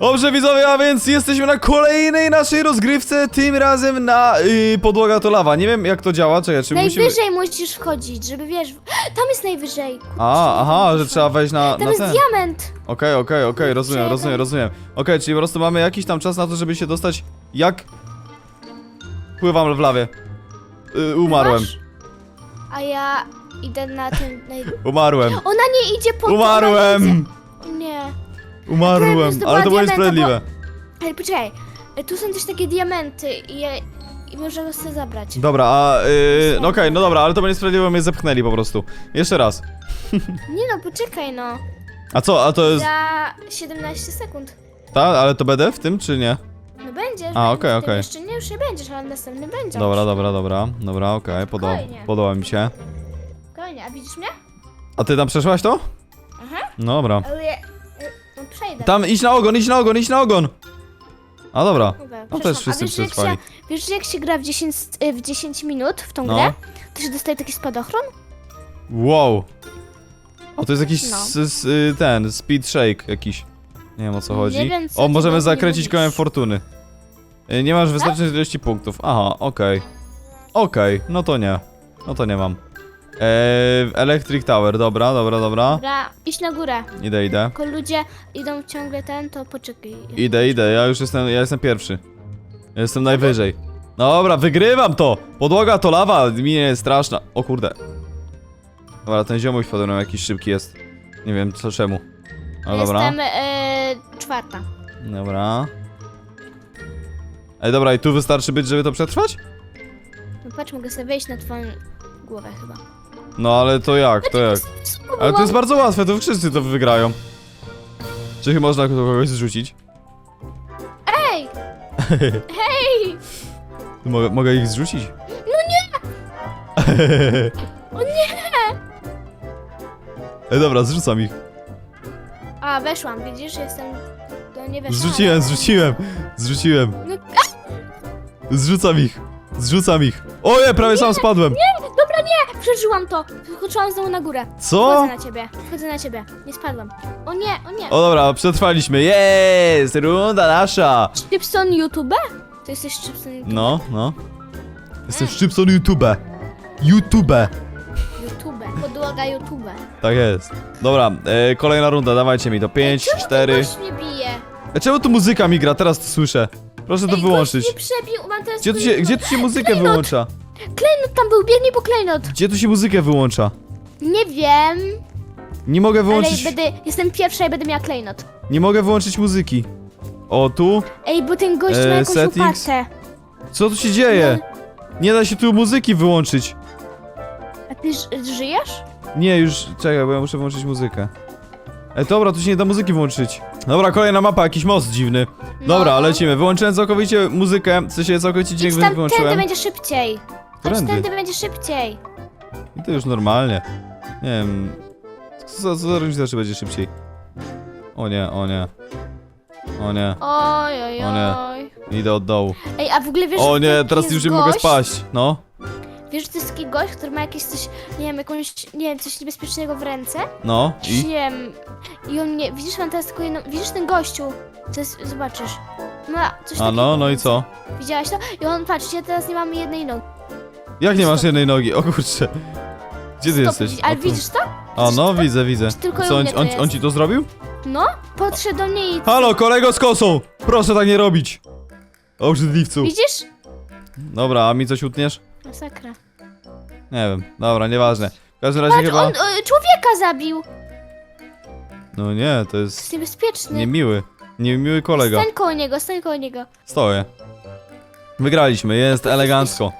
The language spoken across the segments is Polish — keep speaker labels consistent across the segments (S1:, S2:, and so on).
S1: Dobrze widzowie, a więc jesteśmy na kolejnej naszej rozgrywce, tym razem na yy, podłoga to lawa. Nie wiem jak to działa, czekaj, czy musimy...
S2: Najwyżej musisz wchodzić, żeby wiesz. Tam jest najwyżej. Kurczę,
S1: A, aha, że trzeba wejść na,
S2: Tam
S1: na
S2: jest
S1: ten.
S2: diament.
S1: Okej, okej, okej, rozumiem, rozumiem, rozumiem. Okej, czyli po prostu mamy jakiś tam czas na to, żeby się dostać jak... Pływam w lawie. Yy, umarłem?
S2: A ja idę na ten. Naj...
S1: umarłem.
S2: Ona nie idzie po to, ona nie
S1: Umarłem!
S2: idzie- Nie.
S1: Umarłem, ale to było
S2: diamenta,
S1: niesprawiedliwe.
S2: Ale poczekaj. e, Tu są też takie diamenty i, je, i można sobie zabrać.
S1: Dobra, a... Yy, no okej, no dobra, ale to było niesprawiedliwe, mnie zepchnęli po prostu. Jeszcze raz.
S2: Nie no, poczekaj no.
S1: A co, a to jest...
S2: Za 17 sekund.
S1: Ta, ale to będę w tym, czy nie?
S2: No będziesz.
S1: A,
S2: będziesz.
S1: okej,
S2: Ty
S1: okej.
S2: Jeszcze nie, już nie będziesz, ale następny będzie.
S1: Dobra, dobra, dobra, dobra, okej, podoba,
S2: Spokojnie.
S1: podoba mi się.
S2: Spokojnie, a widzisz mnie?
S1: A ty tam przeszłaś to?
S2: Aha.
S1: No dobra.
S2: Ale ja, przejdę.
S1: Tam, idź na ogon, idź na ogon, idź na ogon! A dobra.
S2: Dobra,
S1: No też
S2: A
S1: wszyscy
S2: wiesz, jak
S1: przetrwali.
S2: się, wiesz, jak się gra w 10, y, w 10 minut w tą
S1: No.
S2: grę? To się dostaje taki spadochron?
S1: Wow. A to jest jakiś
S2: No.
S1: s, s, y, ten, speed shake jakiś. Nie wiem o co
S2: Nie
S1: chodzi.
S2: wiem, co
S1: o,
S2: ty
S1: możemy
S2: mnie
S1: zakręcić
S2: mówisz.
S1: kołem fortuny. Y, Nie masz wystarczającej ilości punktów. Aha, okej. Okej, no to nie. No to nie mam. Eee, Electric Tower, dobra, dobra, dobra.
S2: Dobra, idź na górę.
S1: Idę, idę.
S2: Tylko ludzie idą ciągle ten, to poczekaj.
S1: Idę, idę, ja już jestem, ja jestem pierwszy. Ja jestem najwyżej. Dobra, wygrywam to! Podłoga to lawa, mi jest straszna. O kurde. Dobra, ten ziomuś podobno jakiś szybki jest. Nie wiem co czemu. No dobra.
S2: Jestem e, czwarta.
S1: Dobra. Ej, dobra, i tu wystarczy być, żeby to przetrwać?
S2: No patrz, mogę sobie wejść na twoją głowę chyba.
S1: No ale to jak, to jak? Ale to jest bardzo łatwe, to wszyscy to wygrają. Czy chyba można kogoś zrzucić?
S2: Ej! Hej!
S1: Mogę, mogę ich zrzucić?
S2: O nie!
S1: Ej, dobra, zrzucam ich.
S2: A, weszłam, widzisz, jestem... To nie weszłam.
S1: Zrzuciłem, zrzuciłem, zrzuciłem.
S2: No,
S1: Zrzucam ich, zrzucam ich. Oje, prawie sam spadłem.
S2: Nie! Przeżyłam to! Skoczyłam znowu na górę.
S1: Co?
S2: Wchodzę na ciebie, wchodzę na ciebie. Nie spadłam. O nie, o nie.
S1: O dobra, przetrwaliśmy. Jest, runda nasza.
S2: Szczypson YouTube? To jesteś Szczypson YouTube?
S1: No, no. Jestem Szczypson YouTube. YouTube.
S2: YouTube. Podłoga YouTube.
S1: Tak jest. Dobra, e, kolejna runda, dawajcie mi to. 5,
S2: Czemu
S1: 4.
S2: Gość mnie bije.
S1: E, czemu tu muzyka mi gra? Teraz to słyszę. Proszę to
S2: Ej,
S1: wyłączyć.
S2: Gość mnie przebił, mam teraz
S1: Gdzie tu, się, gdzie tu się muzykę
S2: Klejnot.
S1: wyłącza?
S2: Klejnot tam był, biegnij po klejnot.
S1: Gdzie tu się muzykę wyłącza?
S2: Nie wiem,
S1: Nie mogę
S2: ale
S1: wyłączyć.
S2: będę, jestem pierwsza i będę miała klejnot.
S1: Nie mogę wyłączyć muzyki. O, tu?
S2: Ej, bo ten gość
S1: E,
S2: ma jakąś
S1: settings?
S2: łopatę.
S1: Co tu się dzieje?
S2: No.
S1: Nie da się tu muzyki wyłączyć.
S2: A ty ż- żyjesz?
S1: Nie, już czekaj, bo ja muszę włączyć muzykę. Ej, dobra, tu się nie da muzyki włączyć. Dobra, kolejna mapa, jakiś most dziwny. Dobra,
S2: No.
S1: lecimy. Wyłączyłem całkowicie muzykę, w sensie całkowicie dźwięk
S2: Idź tam, tędy
S1: wyłączyłem.
S2: będzie szybciej. Chodź, tędy będzie szybciej.
S1: I to już normalnie. Nie wiem. Co, co za różnica, czy będzie szybciej? O nie, o nie. O nie,
S2: Oj, oj,
S1: O nie.
S2: oj.
S1: idę od dołu.
S2: Ej, a w ogóle wiesz,
S1: O
S2: że
S1: nie,
S2: taki
S1: teraz
S2: jest
S1: już nie mogę spaść. No,
S2: Wiesz, że to jest taki gość, który ma jakieś coś, nie wiem, jakąś, nie wiem, coś niebezpiecznego w ręce?
S1: no
S2: I? Nie wiem. I on nie, widzisz, mam teraz tylko jedną, widzisz ten gościu? To jest, zobaczysz. Ma coś
S1: A
S2: takiego
S1: no, no i co?
S2: Widziałaś to? I on, patrzcie, teraz nie mamy jednej nogi.
S1: Jak nie masz jednej nogi? O kurczę. Gdzie ty
S2: Stop,
S1: jesteś?
S2: Ale
S1: O, tu.
S2: widzisz to?
S1: A no, widzę, widzę.
S2: tylko
S1: Co, on,
S2: to
S1: on,
S2: jest.
S1: on ci to zrobił?
S2: No, podszedł do mnie i...
S1: Halo, kolego z kosą! Proszę tak nie robić! Obrzydliwcu.
S2: Widzisz?
S1: Dobra, a mi coś utniesz?
S2: Masakra.
S1: Nie wiem, dobra, nieważne. W każdym razie
S2: Patrz,
S1: chyba...
S2: on e, człowieka zabił!
S1: No nie, to
S2: To jest
S1: jest
S2: niebezpieczny.
S1: niemiły. Niemiły kolega.
S2: Stań koło niego, stań koło niego.
S1: Stoję. Wygraliśmy, jest elegancko.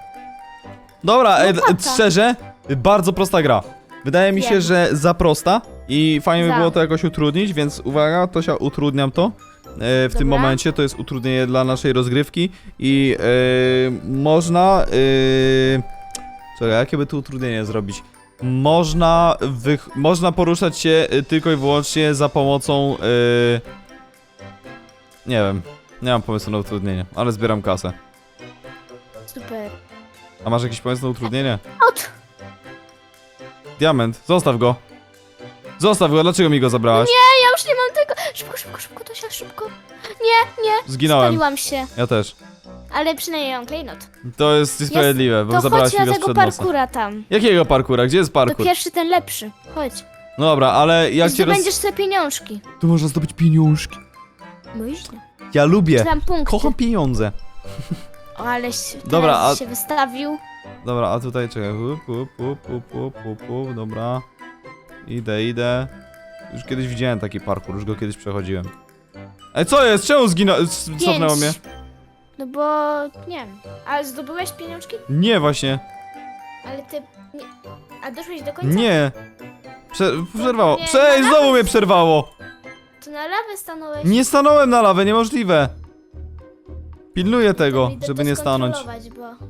S1: Dobra, e,
S2: No
S1: e,
S2: tata.
S1: szczerze, bardzo prosta gra. Wydaje mi się,
S2: Wiem.
S1: że za prosta i fajnie by
S2: Za.
S1: było to jakoś utrudnić, więc uwaga, to się utrudniam to. E, w tym
S2: Dobra.
S1: momencie to jest utrudnienie dla naszej rozgrywki i e, można... E, czekaj, jakie by tu utrudnienie zrobić? Można, wych, można poruszać się e, tylko i wyłącznie za pomocą... E, nie wiem, nie mam pomysłu na utrudnienie, ale zbieram kasę. A masz jakiś pomysł na utrudnienie?
S2: Ot!
S1: Diament, zostaw go. Zostaw go, dlaczego mi go zabrałaś?
S2: Nie, ja już nie mam tego. Szybko, szybko, szybko, to się szybko. Nie, nie.
S1: Zginąłem.
S2: Spaliłam się.
S1: Ja też.
S2: Ale przynajmniej mam klejnot.
S1: To jest niesprawiedliwe, bo
S2: To
S1: zabrałaś
S2: chodź
S1: mi
S2: na
S1: go
S2: tego
S1: sprzed nosa.
S2: parkura tam.
S1: Jakiego parkura? Gdzie jest
S2: To
S1: parkur?
S2: pierwszy ten lepszy. Chodź.
S1: No dobra, ale jak cię roz...
S2: Zdobędziesz sobie pieniążki.
S1: Tu można zdobyć pieniążki.
S2: Myślę.
S1: Ja lubię.
S2: Czy tam punkty.
S1: Kocham pieniądze.
S2: O, ale się,
S1: Dobra,
S2: teraz
S1: a-
S2: się wystawił.
S1: Dobra, a tutaj czekaj. Łup, łup, łup, łup, łup, łup, dobra. Idę, idę. Już kiedyś widziałem taki parkour, już go kiedyś przechodziłem. Ej, co jest? Czemu zginął? Cofnęło
S2: Pięć.
S1: mnie?
S2: No bo, nie wiem. Ale zdobyłeś pieniążki?
S1: Nie, właśnie.
S2: Ale ty, nie. A doszłeś do końca?
S1: Nie. Prze przerwało.
S2: Nie,
S1: Prze
S2: na
S1: znowu mnie przerwało.
S2: To na lawę stanąłeś.
S1: Nie stanąłem na lawę, niemożliwe. Pilnuję tego,
S2: Idę
S1: żeby
S2: to
S1: nie stanąć.
S2: skontrolować, Bo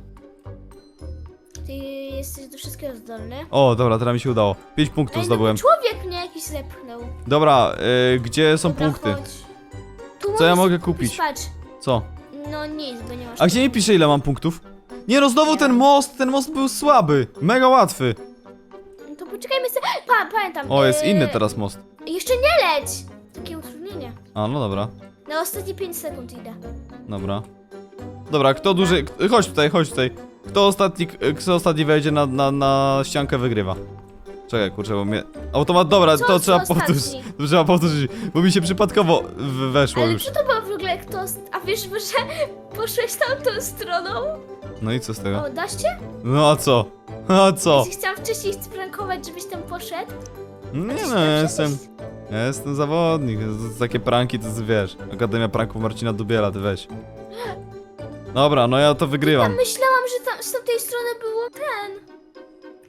S2: ty jesteś do wszystkiego zdolny.
S1: O, dobra, teraz mi się udało. 5 punktów
S2: Ej,
S1: zdobyłem.
S2: No, bo człowiek mnie jakiś zepchnął.
S1: Dobra, y, gdzie są
S2: Dobra,
S1: punkty?
S2: Chodź. Tu
S1: Co ja
S2: możesz
S1: mogę kupić?
S2: Patrz.
S1: Co?
S2: No nic, bo nie masz.
S1: A gdzie mi pisze ile mam punktów? Nie no, znowu ten most, ten most był słaby. Mega łatwy.
S2: No to poczekajmy sobie. Pa, pamiętam.
S1: O, jest
S2: yy,
S1: inny teraz most.
S2: Jeszcze nie leć! Takie utrudnienie.
S1: A, no dobra,
S2: Na ostatnie 5 sekund idę.
S1: dobra. Dobra, kto dłużej... k- Chodź tutaj, chodź tutaj. Kto ostatni, kto ostatni wejdzie na, na, na ściankę wygrywa. Czekaj, kurczę, bo mnie... Automat, dobra,
S2: Co,
S1: to trzeba
S2: ostatni?
S1: powtórzyć. To trzeba powtórzyć, bo mi się przypadkowo w- weszło
S2: Ale
S1: już.
S2: co to było w ogóle kto... A wiesz, że poszłeś tamtą stroną?
S1: No i co z tego?
S2: O, dasz się?
S1: No a co? A co?
S2: Chciałam wcześniej sprankować, żebyś tam poszedł.
S1: Nie no, ja jestem... Ja jestem zawodnik, to- takie pranki to wiesz. Akademia Pranków Marcina Dubiela, ty weź. Dobra, no ja to
S2: Ja
S1: wygrywam.
S2: myślałam, że tam z tamtej strony było ten.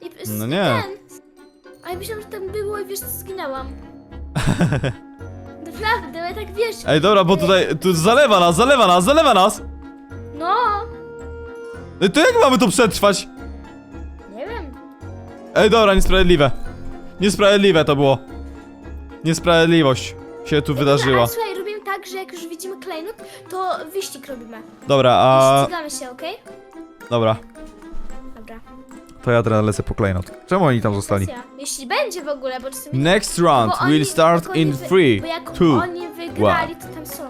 S2: I, s-
S1: No nie.
S2: Ten. A ja myślałam, że tam było i wiesz co, zginęłam. Naprawdę, ja tak wiesz.
S1: Ej, dobra, bo tutaj, tu zalewa nas, zalewa nas, zalewa nas!
S2: No,
S1: Ej, to jak mamy to przetrwać?
S2: nie wiem.
S1: Ej, dobra, niesprawiedliwe. Niesprawiedliwe to było. Niesprawiedliwość się tu
S2: Dobra,
S1: wydarzyła.
S2: a słuchaj, robimy tak, że jak już widzimy klejnot, to wyścig robimy.
S1: Dobra,
S2: A... Ścigamy się, okej?
S1: Dobra,
S2: Dobra.
S1: to ja teraz lecę po klejnot. Czemu oni tam zostali?
S2: Ja. Jeśli będzie w ogóle, bo czasami...
S1: Next round
S2: bo oni-
S1: will start
S2: jak oni
S1: in
S2: wy-
S1: 3,
S2: Bo jak
S1: 2,
S2: oni wygrali, to tam są.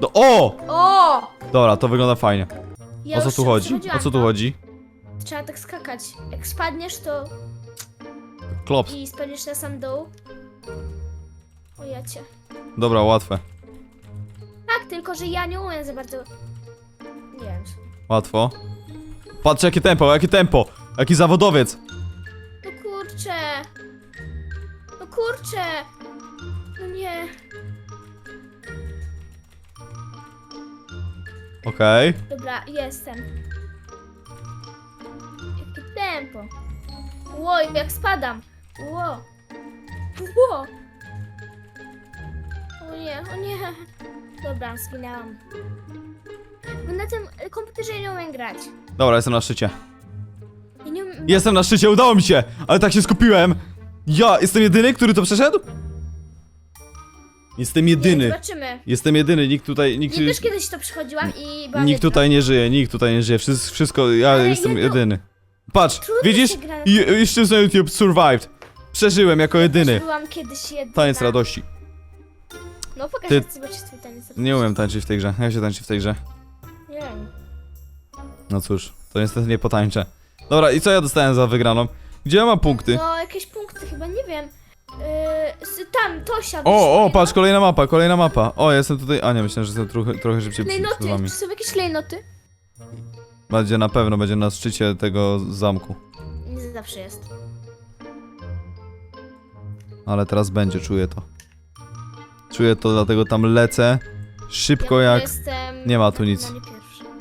S1: do... O!
S2: O!
S1: Dobra, to wygląda fajnie.
S2: Ja
S1: O co
S2: już
S1: tu chodzi? O co tu
S2: to.
S1: chodzi?
S2: Trzeba tak skakać. Jak spadniesz, to...
S1: Klops.
S2: I spadniesz na sam dół. O ja cię.
S1: Dobra, łatwe.
S2: Tak, tylko że ja nie umiem za bardzo... Nie wiem.
S1: Łatwo. Patrz jakie tempo, jakie tempo! Jaki zawodowiec!
S2: No kurczę. No kurczę. No nie.
S1: Okej.
S2: Dobra, jestem. Jakie tempo. Ło, jak spadam. Ło. Ło. O nie, o nie. Dobra, zginęłam. Bo na tym komputerze ja nie umiem grać.
S1: Dobra, jestem na szczycie.
S2: Ja nie umiem...
S1: Jestem na szczycie, udało mi się! Ale tak się skupiłem! Ja jestem jedyny, który to przeszedł? Jestem
S2: Nie,
S1: jedyny.
S2: zobaczymy.
S1: Jestem jedyny, nikt tutaj, nikt,
S2: Ja też kiedyś to przychodziłam i byłam
S1: nikt
S2: jedna.
S1: tutaj nie żyje, nikt tutaj nie żyje. Wszystko, wszystko ja
S2: Ale
S1: jestem
S2: jedno-
S1: jedyny. Patrz,
S2: Trudno
S1: widzisz?
S2: się gra na-
S1: I, jeszcze YouTube survived. Przeżyłem jako jedyny.
S2: Byłam kiedyś jedna.
S1: Taniec radości.
S2: No pokaż,
S1: Ty-
S2: jak zobaczysz twój taniec.
S1: Nie umiem tańczyć w tej grze. Jak się tańczy w tej grze?
S2: Nie wiem.
S1: No cóż, to niestety nie potańczę. Dobra, i co ja dostałem za wygraną? Gdzie ja mam punkty?
S2: No, jakieś punkty chyba, nie wiem. Yy, z- tam, Tosia
S1: O, o, patrz, kolejna mapa, kolejna mapa. O, jestem tutaj. A nie, myślę, że jestem trochę, trochę szybciej przed
S2: Klejnoty,
S1: wami.
S2: czy są jakieś klejnoty?
S1: Będzie na pewno, będzie na szczycie tego zamku.
S2: Nie zawsze jest.
S1: Ale teraz będzie, czuję to. Czuję to, dlatego tam lecę. Szybko
S2: ja
S1: jak.
S2: Jestem
S1: nie ma tu nic.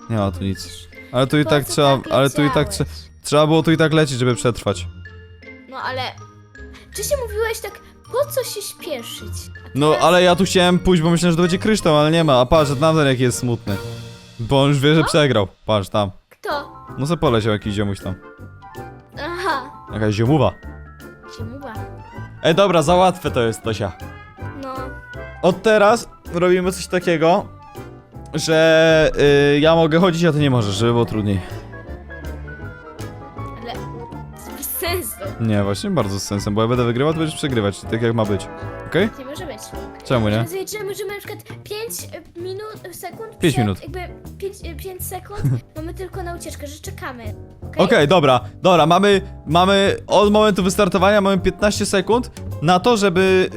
S1: Nie ma tu nic. Ale tu i tak trzeba.
S2: tak
S1: Ale tu i tak trzeba. Trzeba było tu i tak lecieć, żeby przetrwać.
S2: No ale... Wcześniej mówiłeś tak, po co się śpieszyć?
S1: No, ale ja tu chciałem pójść, bo myślałem, że to będzie kryształ, ale nie ma. A patrz, tamten jaki jest smutny. Bo on już wie, że przegrał. Patrz tam.
S2: Kto?
S1: No se poleciał jakiś ziomuś tam.
S2: Aha,
S1: Jakaś ziomuwa.
S2: się mówiła.
S1: Ej, dobra, za łatwe to jest, Tosia. Od teraz robimy coś takiego, że y, ja mogę chodzić, a ty nie możesz, żeby było trudniej.
S2: ale... Bez sensu.
S1: Nie, właśnie bardzo z sensem, bo ja będę wygrywał, to będziesz przegrywać, tak jak ma być. Okej?
S2: Nie może być.
S1: Czemu nie?
S2: Zaliczymy, że na przykład 5 minut, sekund.
S1: Pięć
S2: przed-
S1: minut.
S2: Jakby 5 sekund mamy tylko na ucieczkę, że czekamy.
S1: Okej, dobra, dobra, mamy, mamy od momentu wystartowania mamy 15 sekund na to, żeby...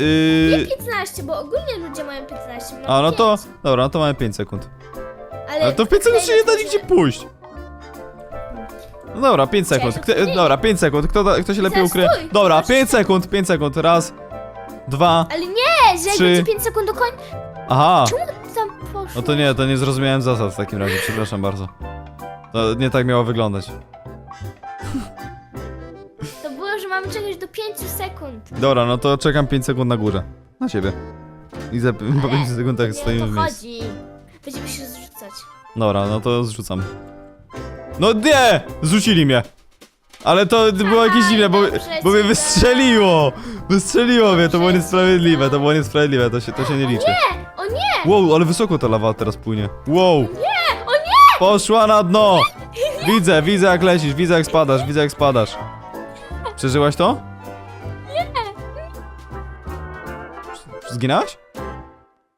S2: Nie
S1: Yy...
S2: 15, bo ogólnie ludzie mają 15 minut.
S1: A, no to, dobra, no to mamy 5 sekund.
S2: Ale,
S1: Ale to w 5 sekund się nie da nigdzie
S2: pójść.
S1: No dobra, 5 sekund. Kto,
S2: to nie-
S1: dobra, 5 sekund. Kto, da- kto się lepiej ukryje?
S2: stój,
S1: Dobra,
S2: masz-
S1: 5 sekund, 5 sekund. Raz, dwa.
S2: Ale nie, że
S1: Trzy.
S2: będzie 5 sekund do końca.
S1: Aha.
S2: Czemu tam poszło?
S1: No to nie, to nie zrozumiałem zasad w takim razie, przepraszam bardzo. To nie tak miało wyglądać.
S2: Do 5 sekund.
S1: Dobra, no to czekam 5 sekund na górze. Na siebie. I za, po 5 sekundach
S2: Nie
S1: stoimy
S2: o
S1: w
S2: to
S1: miejscu.
S2: chodzi. Będziemy się zrzucać.
S1: Dobra, no to zrzucam. No nie! Zrzucili mnie! Ale to było jakieś dziwne, bo, bo mnie wystrzeliło! Wystrzeliło mnie, to było niesprawiedliwe, to było niesprawiedliwe, to się, to się nie liczy.
S2: O nie!
S1: Wow, ale wysoko ta lawa teraz płynie. Wow!
S2: Nie! O nie!
S1: Poszła na dno! Widzę, widzę jak lecisz, widzę jak spadasz, widzę jak spadasz. Przeżyłaś to? Nie! Zginęłaś?